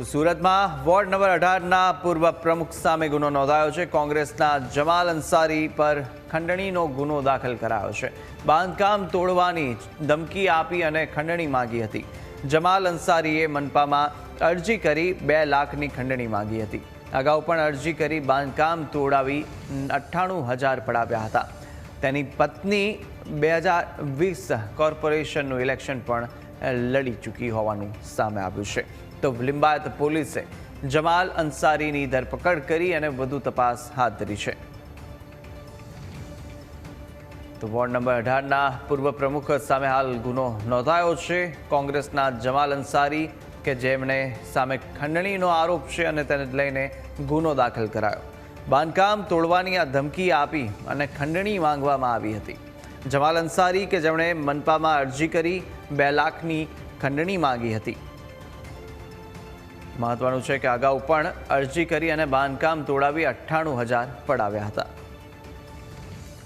તો સુરતમાં ward number અઢારના પૂર્વ પ્રમુખ સામે ગુનો નોંધાયો છે. કોંગ્રેસના જમાલ અંસારી પર ખંડણીનો ગુનો દાખલ કરાયો છે. બાંધકામ તોડવાની ધમકી આપી અને ખંડણી માંગી હતી. જમાલ અંસારીએ મનપામાં અરજી કરી બે લાખની ખંડણી માંગી હતી. અગાઉ પણ અરજી કરી બાંધકામ તોડાવી અઠ્ઠાણું હજાર પડાવ્યા હતા. તેની પત્ની બે હજાર વીસ કોર્પોરેશનનું ઇલેક્શન પણ લડી ચૂકી હોવાનું સામે આવ્યું છે. તો લિંબાયત પોલીસે જમાલ અંસારીની ધરપકડ કરી અને વધુ તપાસ હાથ ધરી છે. તો વોર્ડ નંબર અઢારના પૂર્વ પ્રમુખ સામે હાલ ગુનો નોંધાયો છે. કોંગ્રેસના જમાલ અંસારી, કે જેમણે સામે ખંડણીનો આરોપ છે અને તેને લઈને ગુનો દાખલ કરાયો. બાંધકામ તોડવાની આ ધમકી આપી અને ખંડણી માંગવામાં આવી હતી. જમાલ અંસારી, કે જેમણે મનપામાં અરજી કરી, બે લાખની ખંડણી માંગી હતી. મહત્વનું છે કે અગાઉ પણ અરજી કરી અને બાંધકામ તોડાવી અઠ્ઠાણું હજાર પડાવ્યા હતા.